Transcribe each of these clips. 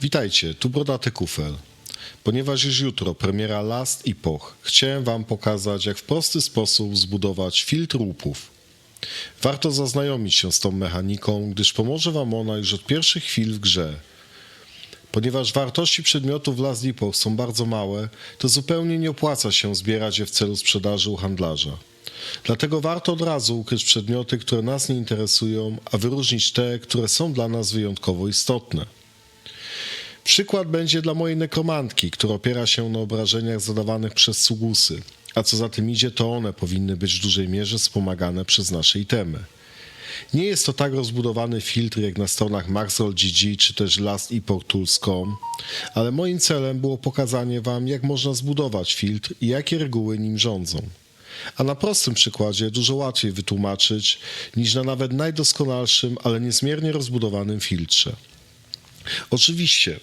Witajcie, tu Brodaty Kufel. Ponieważ już jutro premiera Last Epoch, chciałem Wam pokazać, jak w prosty sposób zbudować filtr łupów. Warto zaznajomić się z tą mechaniką, gdyż pomoże Wam ona już od pierwszych chwil w grze. Ponieważ wartości przedmiotów w Last Epoch są bardzo małe, to zupełnie nie opłaca się zbierać je w celu sprzedaży u handlarza. Dlatego warto od razu ukryć przedmioty, które nas nie interesują, a wyróżnić te, które są dla nas wyjątkowo istotne. Przykład będzie dla mojej nekromantki, która opiera się na obrażeniach zadawanych przez Sugusy, a co za tym idzie, to one powinny być w dużej mierze wspomagane przez nasze itemy. Nie jest to tak rozbudowany filtr jak na stronach MaxRoll.gg czy też LastEpochTools.com, ale moim celem było pokazanie Wam, jak można zbudować filtr i jakie reguły nim rządzą. A na prostym przykładzie dużo łatwiej wytłumaczyć niż na nawet najdoskonalszym, ale niezmiernie rozbudowanym filtrze. Oczywiście,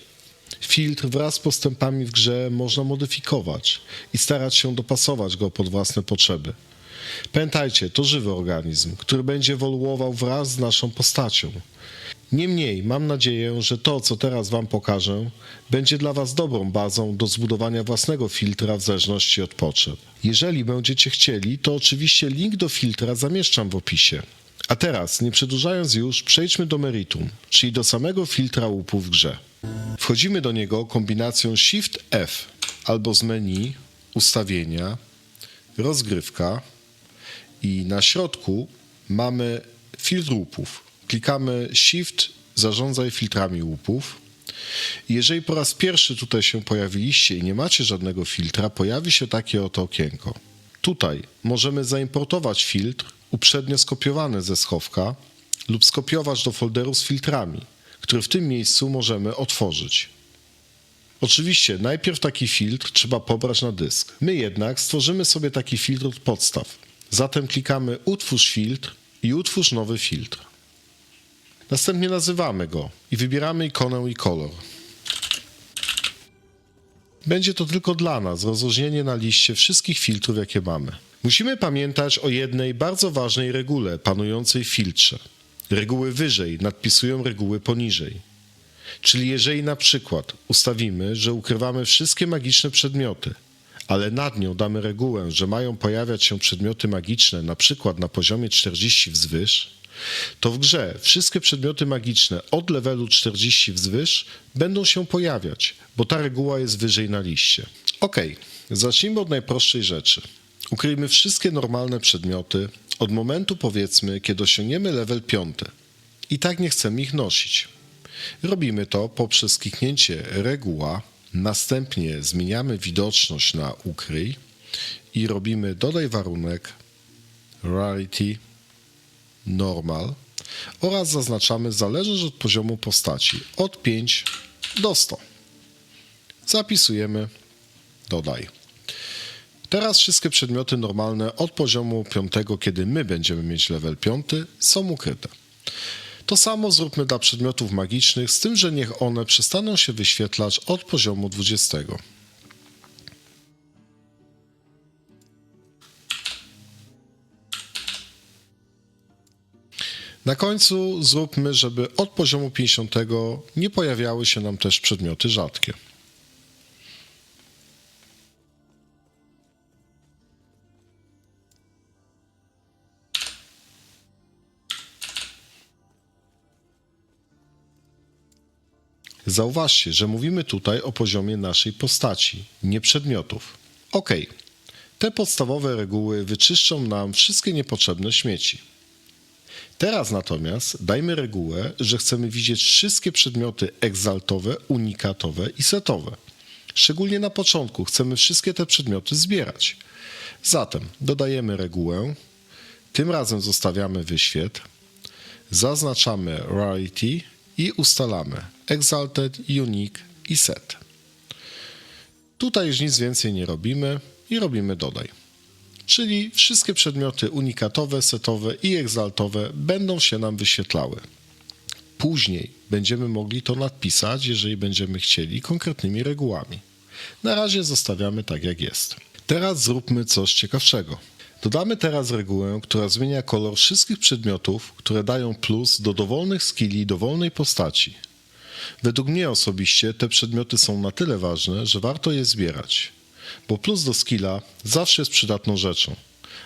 filtr wraz z postępami w grze można modyfikować i starać się dopasować go pod własne potrzeby. Pamiętajcie, to żywy organizm, który będzie ewoluował wraz z naszą postacią. Niemniej mam nadzieję, że to, co teraz Wam pokażę, będzie dla Was dobrą bazą do zbudowania własnego filtra w zależności od potrzeb. Jeżeli będziecie chcieli, to oczywiście link do filtra zamieszczam w opisie. A teraz, nie przedłużając już, przejdźmy do meritum, czyli do samego filtra łupu w grze. Wchodzimy do niego kombinacją Shift F albo z menu ustawienia, rozgrywka i na środku mamy filtr łupów. Klikamy Shift zarządzaj filtrami łupów. Jeżeli po raz pierwszy tutaj się pojawiliście i nie macie żadnego filtra, pojawi się takie oto okienko. Tutaj możemy zaimportować filtr uprzednio skopiowany ze schowka lub skopiować do folderu z filtrami, który w tym miejscu możemy otworzyć. Oczywiście najpierw taki filtr trzeba pobrać na dysk. My jednak stworzymy sobie taki filtr od podstaw. Zatem klikamy utwórz filtr i utwórz nowy filtr. Następnie nazywamy go i wybieramy ikonę i kolor. Będzie to tylko dla nas rozróżnienie na liście wszystkich filtrów, jakie mamy. Musimy pamiętać o jednej bardzo ważnej regule panującej w filtrze. Reguły wyżej nadpisują reguły poniżej. Czyli jeżeli na przykład ustawimy, że ukrywamy wszystkie magiczne przedmioty, ale nad nią damy regułę, że mają pojawiać się przedmioty magiczne, na przykład na poziomie 40 wzwyż, to w grze wszystkie przedmioty magiczne od levelu 40 wzwyż będą się pojawiać, bo ta reguła jest wyżej na liście. Ok, zacznijmy od najprostszej rzeczy. Ukryjmy wszystkie normalne przedmioty od momentu powiedzmy, kiedy osiągniemy level 5. I tak nie chcemy ich nosić. Robimy to poprzez kliknięcie reguła, następnie zmieniamy widoczność na ukryj i robimy dodaj warunek rarity normal oraz zaznaczamy zależność od poziomu postaci od 5 do 100. Zapisujemy dodaj. Teraz wszystkie przedmioty normalne od poziomu 5, kiedy my będziemy mieć level 5, są ukryte. To samo zróbmy dla przedmiotów magicznych, z tym, że niech one przestaną się wyświetlać od poziomu 20. Na końcu zróbmy, żeby od poziomu 50 nie pojawiały się nam też przedmioty rzadkie. Zauważcie, że mówimy tutaj o poziomie naszej postaci, nie przedmiotów. Ok, te podstawowe reguły wyczyszczą nam wszystkie niepotrzebne śmieci. Teraz natomiast dajmy regułę, że chcemy widzieć wszystkie przedmioty egzaltowe, unikatowe i setowe. Szczególnie na początku chcemy wszystkie te przedmioty zbierać. Zatem dodajemy regułę, tym razem zostawiamy wyświetl, zaznaczamy rarity i ustalamy exalted, unique i set. Tutaj już nic więcej nie robimy i robimy dodaj. Czyli wszystkie przedmioty unikatowe, setowe i egzaltowe będą się nam wyświetlały. Później będziemy mogli to nadpisać, jeżeli będziemy chcieli, konkretnymi regułami. Na razie zostawiamy tak jak jest. Teraz zróbmy coś ciekawszego. Dodamy teraz regułę, która zmienia kolor wszystkich przedmiotów, które dają plus do dowolnych skilli dowolnej postaci. Według mnie osobiście te przedmioty są na tyle ważne, że warto je zbierać. Bo plus do skilla zawsze jest przydatną rzeczą.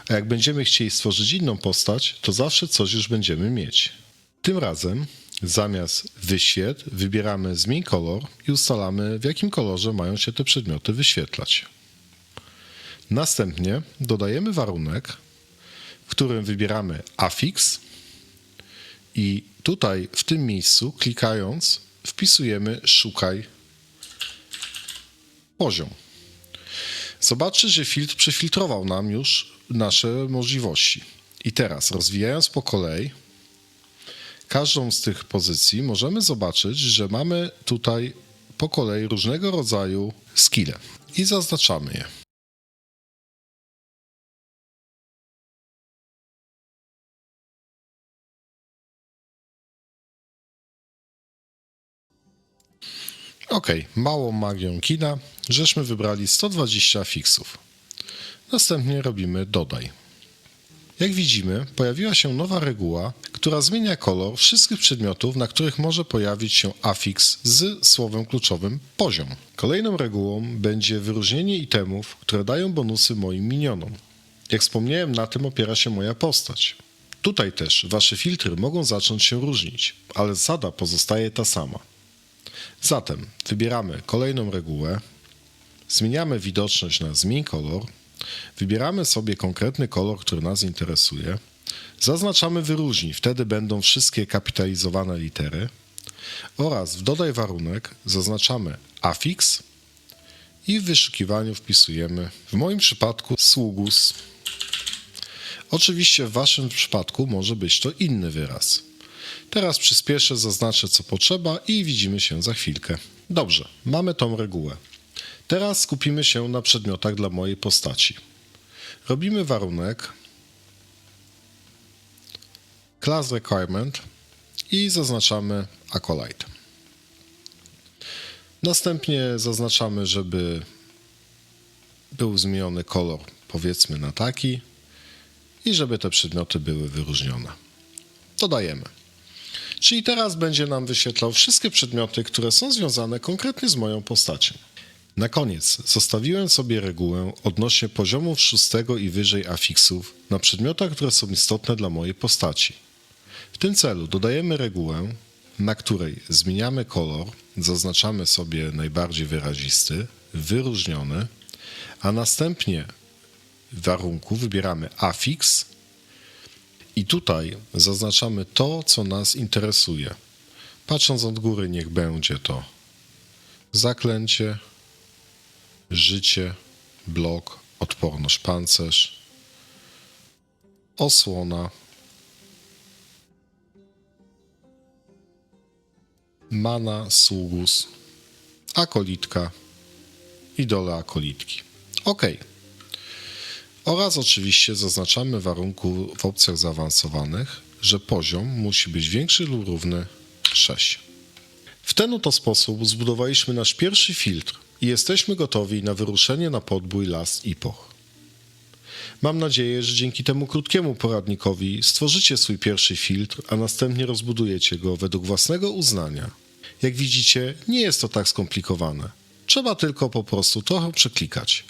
A jak będziemy chcieli stworzyć inną postać, to zawsze coś już będziemy mieć. Tym razem zamiast wyświet wybieramy zmień kolor i ustalamy w jakim kolorze mają się te przedmioty wyświetlać. Następnie dodajemy warunek, w którym wybieramy affix i tutaj w tym miejscu klikając wpisujemy szukaj poziom. Zobaczcie, że filtr przefiltrował nam już nasze możliwości. I teraz rozwijając po kolei każdą z tych pozycji możemy zobaczyć, że mamy tutaj po kolei różnego rodzaju skille i zaznaczamy je. Ok, małą magią kina, żeśmy wybrali 120 fixów. Następnie robimy dodaj. Jak widzimy, pojawiła się nowa reguła, która zmienia kolor wszystkich przedmiotów, na których może pojawić się afiks z słowem kluczowym poziom. Kolejną regułą będzie wyróżnienie itemów, które dają bonusy moim minionom. Jak wspomniałem, na tym opiera się moja postać. Tutaj też wasze filtry mogą zacząć się różnić, ale zasada pozostaje ta sama. Zatem wybieramy kolejną regułę, zmieniamy widoczność na zmień kolor, wybieramy sobie konkretny kolor, który nas interesuje, zaznaczamy wyróżnij, wtedy będą wszystkie kapitalizowane litery oraz w dodaj warunek zaznaczamy affix i w wyszukiwaniu wpisujemy w moim przypadku sługus. Oczywiście w waszym przypadku może być to inny wyraz. Teraz przyspieszę, zaznaczę co potrzeba i widzimy się za chwilkę. Dobrze, mamy tą regułę. Teraz skupimy się na przedmiotach dla mojej postaci. Robimy warunek class requirement i zaznaczamy acolyte. Następnie zaznaczamy, żeby był zmieniony kolor powiedzmy na taki i żeby te przedmioty były wyróżnione. Dodajemy. Czyli teraz będzie nam wyświetlał wszystkie przedmioty, które są związane konkretnie z moją postacią. Na koniec zostawiłem sobie regułę odnośnie poziomów szóstego i wyżej afiksów na przedmiotach, które są istotne dla mojej postaci. W tym celu dodajemy regułę, na której zmieniamy kolor, zaznaczamy sobie najbardziej wyrazisty, wyróżniony, a następnie w warunku wybieramy afiks i tutaj zaznaczamy to, co nas interesuje. Patrząc od góry, niech będzie to zaklęcie, życie, blok, odporność, pancerz, osłona, mana, sługus, akolitka i dole akolitki. OK. Oraz oczywiście zaznaczamy warunku w opcjach zaawansowanych, że poziom musi być większy lub równy 6. W ten oto sposób zbudowaliśmy nasz pierwszy filtr i jesteśmy gotowi na wyruszenie na podbój Last Epoch. Mam nadzieję, że dzięki temu krótkiemu poradnikowi stworzycie swój pierwszy filtr, a następnie rozbudujecie go według własnego uznania. Jak widzicie, nie jest to tak skomplikowane. Trzeba tylko po prostu trochę przeklikać.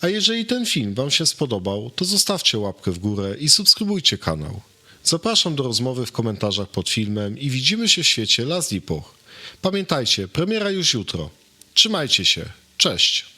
A jeżeli ten film Wam się spodobał, to zostawcie łapkę w górę i subskrybujcie kanał. Zapraszam do rozmowy w komentarzach pod filmem i widzimy się w świecie Last Epoch. Pamiętajcie, premiera już jutro. Trzymajcie się. Cześć.